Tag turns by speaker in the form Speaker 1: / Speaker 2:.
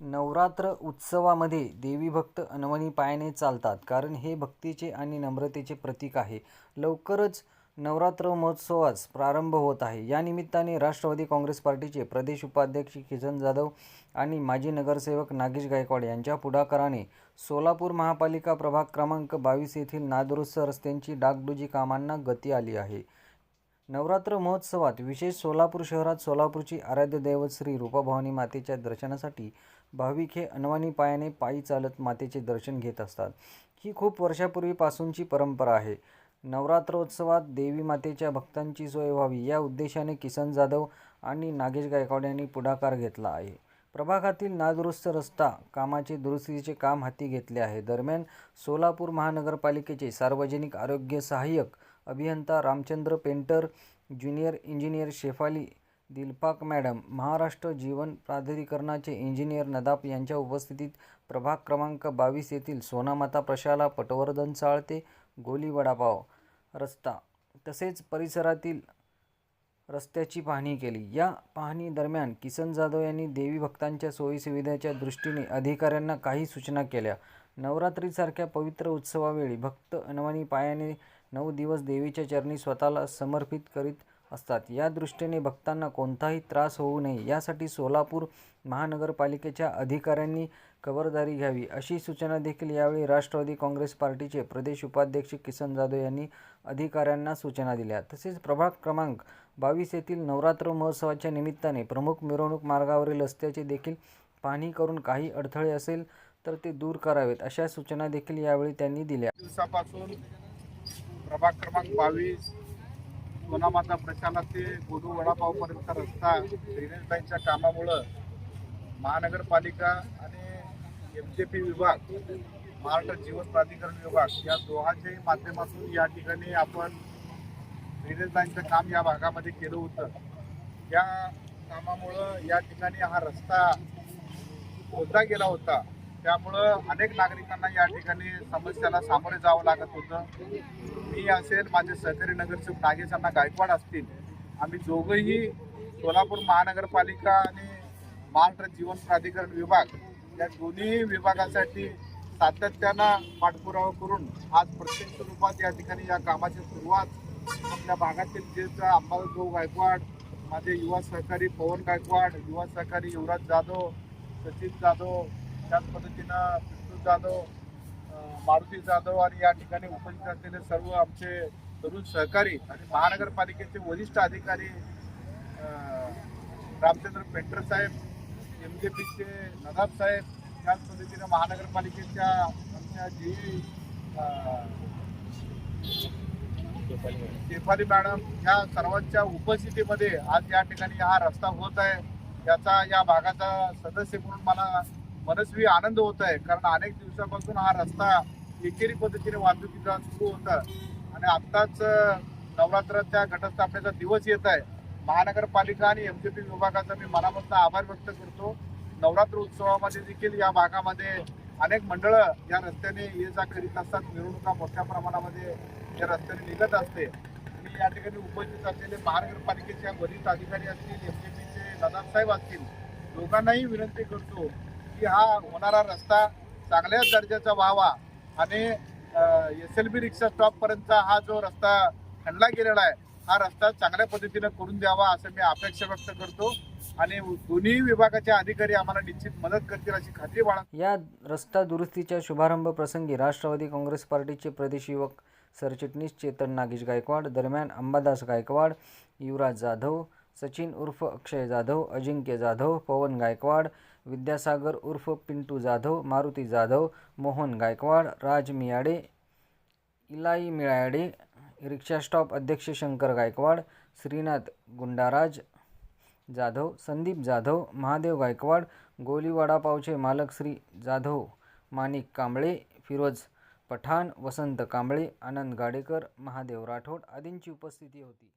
Speaker 1: नवरात्र उत्सवामध्ये देवीभक्त अनवणी पायाने चालतात कारण हे भक्तीचे आणि नम्रतेचे प्रतीक आहे. लवकरच नवरात्र महोत्सवास प्रारंभ होत आहे. या निमित्ताने राष्ट्रवादी काँग्रेस पार्टीचे प्रदेश उपाध्यक्ष किसन जाधव आणि माजी नगरसेवक नागेश गायकवाड यांच्या पुढाकाराने सोलापूर महापालिका प्रभाग क्रमांक बावीस येथील नादुरुस्त रस्त्यांची डागडुजी कामांना गती आली आहे. नवरात्र महोत्सवात विशेष सोलापूर शहरात सोलापूरची आराध्य दैवत श्री रूपाभवानी मातेच्या दर्शनासाठी भाविक हे अनवाणी पायाने पायी चालत मातेचे दर्शन घेत असतात. ही खूप वर्षापूर्वीपासूनची परंपरा आहे. नवरात्रोत्सवात देवी मातेच्या भक्तांची सोय व्हावी या उद्देशाने किसन जाधव आणि नागेश गायकवाड यांनी पुढाकार घेतला आहे. प्रभागातील नादुरुस्त रस्ता कामाचे दुरुस्तीचे काम हाती घेतले आहे. दरम्यान सोलापूर महानगरपालिकेचे सार्वजनिक आरोग्य सहाय्यक अभियंता Ramchandra Painter junior engineer Shefali Dilpak madam Maharashtra Jeevan प्राधिकरणाचे इंजिनियर नदाप यांच्या उपस्थितीत प्रभाग क्रमांक बावीस येथील सोनामाता प्रशाला पटवर्धन चाळते गोली वडापाव रस्ता तसेच परिसरातील रस्त्याची पाहणी केली. या पाहणी दरम्यान किसन जाधव यांनी देवी भक्तांच्या सोयीसुविधेच्या दृष्टीने अधिकाऱ्यांना काही सूचना केल्या. नवरात्रीसारख्या पवित्र उत्सवावेळी भक्त अनवाणी पायाने नऊ दिवस देवीच्या चरणी स्वतःला समर्पित करीत असतात. या दृष्टीने भक्तांना कोणताही त्रास होऊ नये. यासाठी सोलापूर महानगरपालिकेच्या अधिकाऱ्यांनी खबरदारी घ्यावी. अशी सूचना देखील यावेळी राष्ट्रवादी काँग्रेस पार्टीचे प्रदेश उपाध्यक्ष किसन जाधव यांनी अधिकाऱ्यांना सूचना दिल्या. तसेच प्रभाग क्रमांक बावीस येथील नवरात्र महोत्सवाच्या निमित्ताने प्रमुख मिरवणूक मार्गावरील रस्त्याचे देखील पाहणी करून काही अडथळे असेल तर ते दूर करावेत अशा सूचना देखील यावेळी त्यांनी दिल्या.
Speaker 2: दिवसापासून प्रभाग क्रमांक बावीस सोनामाता प्रशाला ते गोदू वडापावपर्यंत रस्ता ड्रेनेज लाईनच्या कामामुळं महानगरपालिका आणि एम जे पी विभाग महाराष्ट्र जीवन प्राधिकरण विभाग या दोहाच्याही माध्यमातून या ठिकाणी आपण ड्रेनेज लाईनचं काम या भागामध्ये केलं होतं. या कामामुळं या ठिकाणी हा रस्ता खोदला गेला होता. त्यामुळं अनेक नागरिकांना या ठिकाणी समस्याला सामोरे जावं लागत होतं. मी असेल माझे सहकारी नगरसेवक नागेशांना गायकवाड असतील आम्ही दोघंही सोलापूर महानगरपालिका आणि महाराष्ट्र जीवन प्राधिकरण विभाग या दोन्ही विभागासाठी सातत्यानं पाठपुरावा करून आज प्रत्येक स्वरूपात या ठिकाणी या कामाची सुरुवात आपल्या भागातील जे अंबादास गायकवाड माझे युवा सहकारी पवन गायकवाड युवा सहकारी युवराज जाधव सचिन जाधव त्याच पद्धतीनं विष्णू जाधव मारुती जाधव आणि या ठिकाणी उपस्थित असलेले सर्व आमचे तरुण सहकारी आणि महानगरपालिकेचे वरिष्ठ अधिकारी रामचंद्र पेंटर साहेब एम जे पीचे नदाब साहेब त्याच पद्धतीनं महानगरपालिकेच्या आमच्या जी शेफाली मॅडम या सर्वांच्या उपस्थितीमध्ये आज या ठिकाणी हा रस्ता होत आहे. याचा या भागाचा सदस्य म्हणून मला मनस्वी आनंद होत आहे. कारण अनेक दिवसापासून हा रस्ता एकेरी पद्धतीने वाहतुकीचा सुरू होता. आणि आत्ताच नवरात्राच्या घटस्थापनेचा दिवस येत आहे. महानगरपालिका आणि एमजीपी विभागाचा मी मनापासून आभार व्यक्त करतो. नवरात्र उत्सवामध्ये देखील या भागामध्ये अनेक मंडळं या रस्त्याने ये जा करीत असतात. मिरवणुका मोठ्या प्रमाणामध्ये या रस्त्याने निघत असते. मी या ठिकाणी उपस्थित असलेले महानगरपालिकेच्या वरिष्ठ अधिकारी असतील एमजीपीचे पीचे दादासाहेब असतील लोकांनाही विनंती करतो की हा होणारा रस्ता चांगल्याच दर्जाचा व्हावा आणि एस एल बी रिक्षा स्टॉपपर्यंतचा हा जो रस्ता खणला गेलेला आहे हा रस्ता चांगल्या पद्धतीनं करून द्यावा असं मी अपेक्षा व्यक्त करतो. आणि दोन्ही विभागाचे अधिकारी आम्हाला निश्चित मदत करतील अशी खात्री बाळा
Speaker 1: या रस्ता दुरुस्तीच्या शुभारंभ प्रसंगी राष्ट्रवादी काँग्रेस पार्टीचे प्रदेश युवक सरचिटणीस चेतन नागेश गायकवाड दरम्यान अंबादास गायकवाड युवराज जाधव सचिन उर्फ अक्षय जाधव अजिंक्य जाधव पवन गायकवाड विद्यासागर उर्फ पिंटू जाधव मारुती जाधव मोहन गायकवाड राज मियाडे इलाई मिळाडे रिक्षा स्टॉप अध्यक्ष शंकर गायकवाड श्रीनाथ गुंडाराज जाधव संदीप जाधव महादेव गायकवाड गोली वडापावचे मालक श्री जाधव माणिक कांबळे फिरोज पठाण वसंत कांबळे आनंद गाडेकर महादेव राठोड आदींची उपस्थिती होती.